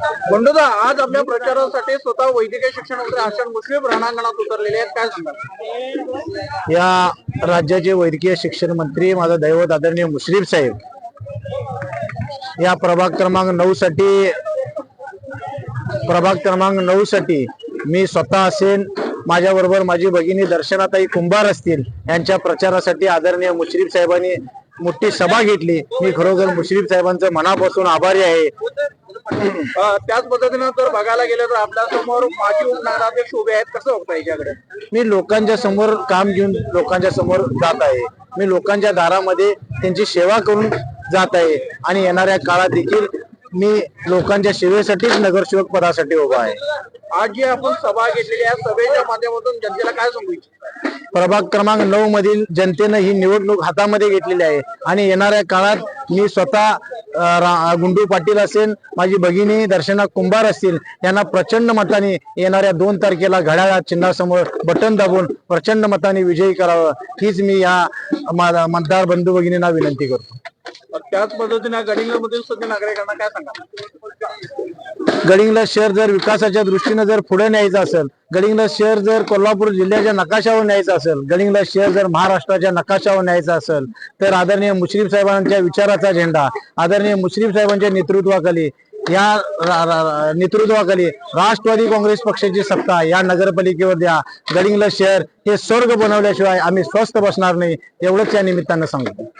बंडोदा आज आपल्या प्रचारासाठी स्वतः वैद्यकीय शिक्षण मंत्री हसन मुश्रीफ रणांगणात उतरलेले आहेत. काय सांगाल? या राज्याचे वैद्यकीय शिक्षण मंत्री माझा दैवत आदरणीय मुश्रीफ साहेब या प्रभाग क्रमांक नऊ साठी प्रभाग क्रमांक नऊ साठी मी स्वतः असेन. माझ्या बरोबर माझी भगिनी दर्शनाताई कुंभार असतील यांच्या प्रचारासाठी आदरणीय मुश्रीफ साहेबांनी मोठी सभा घेतली. मी खरोखर मुश्रीफ साहेबांचं मनापासून आभारी आहे. त्याच पद्धतीनं तर बघायला गेलं तर आपल्यासमोर माजी उपनगराध्यक्ष उभे आहेत. कसं बघता याच्याकडे? मी लोकांच्या समोर काम घेऊन लोकांच्या समोर जात आहे. मी लोकांच्या दारामध्ये त्यांची सेवा करून जात आहे. आणि येणाऱ्या काळात देखील मी लोकांच्या सेवेसाठीच नगरसेवक पदासाठी उभा आहे. आज जी आपण सभा घेतलेली आहे सभेच्या माध्यमातून जनतेला काय सांगू इच्छिता? प्रभाग क्रमांक नऊ मधील जनतेनं ही निवडणूक हातामध्ये घेतलेली आहे आणि येणाऱ्या काळात मी स्वतः गुंडू पाटील असेल माझी भगिनी दर्शना कुंभार असतील यांना प्रचंड मताने येणाऱ्या दोन तारखेला घड्याळा चिन्हासमोर बटन दाबून प्रचंड मताने विजयी करावं हीच मी या मतदार बंधू भगिनींना विनंती करतो. त्याच पद्धतीने गडिंगमधील सध्या नागरिकांना काय सांगा? गडिंगला शहर जर विकासाच्या दृष्टीने जर पुढे न्यायचं असेल गडिंगला शहर जर कोल्हापूर जिल्ह्याच्या नकाशावर न्यायचं असेल गडिंगला शहर जर महाराष्ट्राच्या नकाशावर न्यायचं असेल तर आदरणीय मुश्रीफ साहेबांच्या विचाराचा झेंडा आदरणीय मुश्रीफ साहेबांच्या नेतृत्वाखाली या नेतृत्वाखाली राष्ट्रवादी काँग्रेस पक्षाची सत्ता या नगरपालिकेवर द्या. गडिंगला शहर हे स्वर्ग बनवल्याशिवाय आम्ही स्वस्थ बसणार नाही एवढंच या निमित्तानं सांगतो.